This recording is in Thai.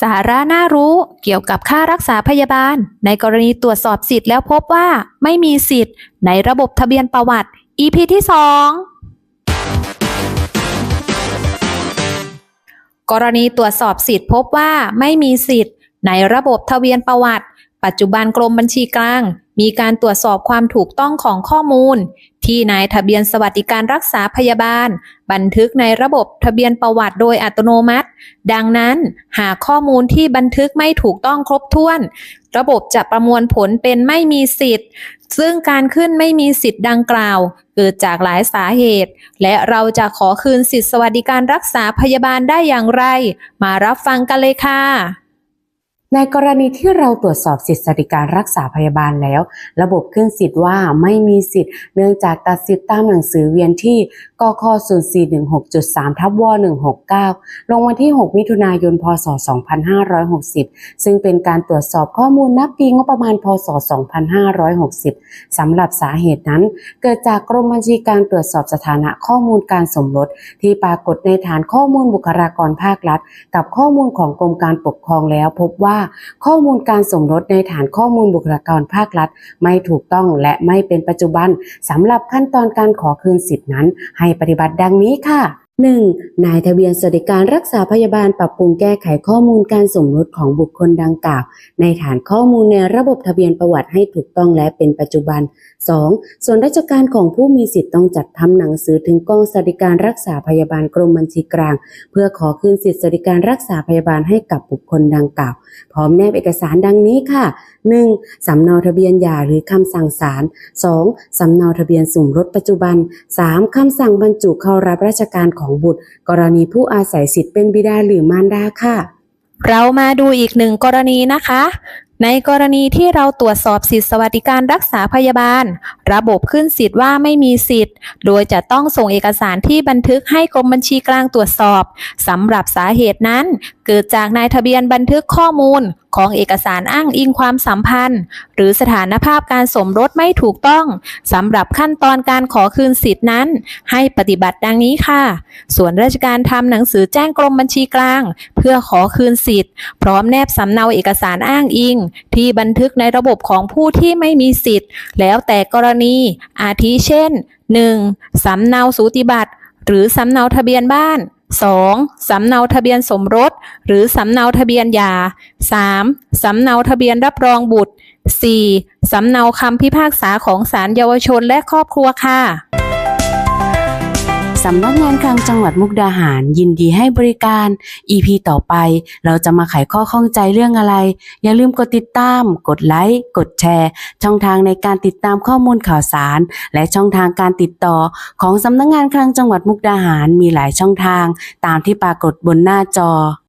สาระน่ารู้เกี่ยวกับค่ารักษาพยาบาล ในกรณีตรวจสอบสิทธิ์แล้วพบว่าไม่มีสิทธิ์ ในระบบทะเบียนประวัติ EP ที่ 2 กรณีตรวจสอบสิทธิ์พบว่าไม่มีสิทธิ์ ในระบบทะเบียนประวัติ ปัจจุบันกรมบัญชีกลาง มีการตรวจสอบความถูกต้องของข้อมูล ที่นายทะเบียนสวัสดิการรักษาพยาบาล บันทึกในระบบทะเบียนประวัติโดยอัตโนมัติ ดังนั้นหากข้อมูลที่บันทึกไม่ถูกต้องครบถ้วน ระบบจะประมวลผลเป็นไม่มีสิทธิ์ ซึ่งการขึ้นไม่มีสิทธิ์ดังกล่าว เกิดจากหลายสาเหตุ และเราจะขอคืนสิทธิสวัสดิการรักษาพยาบาลได้อย่างไร มารับฟังกันเลยค่ะ ในกรณีที่เราตรวจสอบสิทธิสวัสดิการรักษาพยาบาลแล้ว ระบบขึ้นสิทธิ์ว่าไม่มีสิทธิ์เนื่องจากตัดสิทธิ์ตามหนังสือเวียนที่กค0416.3ทับว169 ลงวันที่ 6 มิถุนายน พศ 2560 ซึ่งเป็นการตรวจสอบข้อมูลนับปีงบประมาณ พศ 2560 สำหรับสาเหตุนั้น เกิดจากกรมบัญชีการตรวจสอบสถานะข้อมูลการสมรส ที่ปรากฏในฐานข้อมูลบุคลากรภาครัฐ กับข้อมูลของกรมการปกครองแล้วพบว่าข้อมูลการสมรสในฐานข้อมูลบุคลากรภาครัฐ ไม่ถูกต้องและไม่เป็นปัจจุบันสำหรับขั้นตอนการขอคืนสิทธินั้นให้ปฏิบัติดังนี้ค่ะ 1. นายทะเบียนสวัสดิการรักษาพยาบาลปรับปรุงแก้ไขข้อมูลการสมรสของบุคคลดังกล่าว ในฐานข้อมูลในระบบทะเบียนประวัติให้ถูกต้องและเป็นปัจจุบัน 2. ส่วนราชการของผู้มีสิทธิ์ต้องจัดทำหนังสือถึงกองสวัสดิการรักษาพยาบาลกรมบัญชีกลาง เพื่อขอคืนสิทธิสวัสดิการรักษาพยาบาลให้กับบุคคลดังกล่าว พร้อมแนบเอกสารดังนี้ค่ะ 1. สำเนาทะเบียนหย่าหรือคำสั่งศาล 2. สำเนาทะเบียนสมรสปัจจุบัน 3. คำสั่งบรรจุเข้ารับราชการของบุตร กรณีผู้อาศัยสิทธิ์เป็นบิดาหรือมารดาค่ะ เรามาดูอีกหนึ่งกรณีนะคะ ในกรณีที่เราตรวจสอบสิทธิสวัสดิการรักษาพยาบาล ระบบขึ้นสิทธิ์ว่าไม่มีสิทธิ์ โดยจะต้องส่งเอกสารที่บันทึกให้กรมบัญชีกลางตรวจสอบสำหรับสาเหตุนั้น เกิดจากนายทะเบียนบันทึกข้อมูลของเอกสารอ้างอิงความสัมพันธ์ หรือสถานภาพการสมรสไม่ถูกต้องสำหรับขั้นตอนการขอคืนสิทธินั้น ให้ปฏิบัติดังนี้ค่ะ ส่วนราชการทำหนังสือแจ้งกรมบัญชีกลาง พื่อขอคืนสิทธิ์ พร้อมแนบสำเนาเอกสารอ้างอิง ที่บันทึกในระบบของผู้ที่ไม่มีสิทธิ์ แล้วแต่กรณีอาทิเช่น 1. สำเนาสูติบัตร หรือสำเนาทะเบียนบ้าน 2. สำเนาทะเบียนสมรส หรือสำเนาทะเบียนหย่า 3. สำเนาทะเบียนรับรองบุตร 4. สำเนาคำพิพากษาของศาลเยาวชนและครอบครัวค่ะ สำนักงานคลังจังหวัดมุกดาหาร ยินดีให้บริการ EP ต่อไป เราจะมาไขข้อข้องใจเรื่องอะไร อย่าลืมกดติดตาม กดไลค์ กดแชร์ ช่องทางในการติดตามข้อมูลข่าวสาร และช่องทางการติดต่อ ของสำนักงานคลังจังหวัดมุกดาหารมีหลายช่องทาง ตามที่ปรากฏบนหน้าจอ